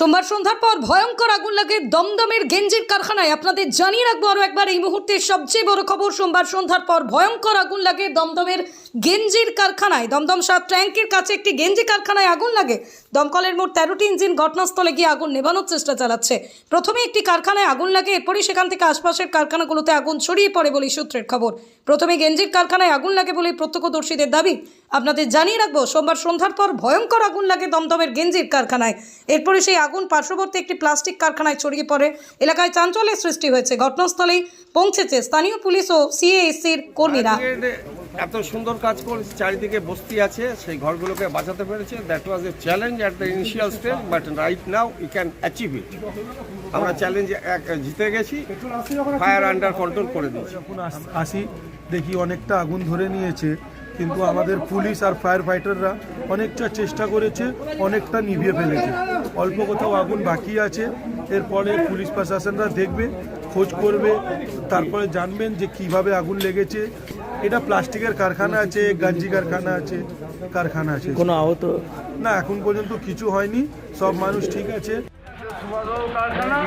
সোমবার সন্ধ্যার পর ভয়ঙ্কর আগুন লাগে দমদমের গেঞ্জির কারখানায়। আপনাদের জানিয়ে রাখব আরও একবার, এই মুহূর্তে সবচেয়ে বড় খবর সোমবার সন্ধ্যার পর ভয়ঙ্কর আগুন লাগে দমদমের গেঞ্জির কারখানায়। দমদম সাত ট্যাঙ্কের কাছে একটি গেঞ্জি কারখানায় আগুন লাগে। দমকলের মোট তেরোটি ইঞ্জিন ঘটনাস্থলে গিয়ে আগুন নেভানোর চেষ্টা চালাচ্ছে। প্রথমে একটি কারখানায় আগুন লাগে, এরপরই সেখান থেকে আশপাশের কারখানাগুলোতে আগুন ছড়িয়ে পড়ে বলে সূত্রের খবর। প্রথমে গেঞ্জির কারখানায় আগুন লাগে বলে প্রত্যক্ষদর্শীদের দাবি। আপনাদের জানিয়ে রাখব, সোমবার সন্ধ্যার পর ভয়ঙ্কর আগুন লাগে দমদমের গেঞ্জির কারখানায়। এরপরে সেই আগুন পার্শ্ববর্তী একটি প্লাস্টিক কারখানায় ছড়িয়ে পড়ে। এলাকায় চাঞ্চল্যের সৃষ্টি হয়েছে। ঘটনাস্থলেই পৌঁছেছে স্থানীয় পুলিশ ও সিএএসির কর্মীরা। এত সুন্দর কাজ করেছে চারিদিকে বস্তি আছে সেই ঘরগুলোকে বাঁচাতে পেরেছে। That was a challenge at the initial stage but right now you can achieve it আমরা চ্যালেঞ্জ জিতে গেছি ফায়ার আন্ডার কন্ট্রোল করে দিয়েছি। যখন আসি দেখি অনেকটা আগুন ধরে নিয়েছে কিন্তু আমাদের পুলিশ আর ফায়ার ফাইটাররা অনেকটা চেষ্টা করেছে অনেকটা নিভিয়ে ফেলেছে। অল্প কোথাও আগুন বাকি আছে এরপরে পুলিশ প্রশাসনরা দেখবে খোঁজ করবে তারপরে জানবেন যে কীভাবে আগুন লেগেছে এটা প্লাস্টিকের কারখানা আছে গাঞ্জি কারখানা আছে কারখানা আছে কোনো আহত না এখন পর্যন্ত কিছু হয়নি সব মানুষ ঠিক আছে না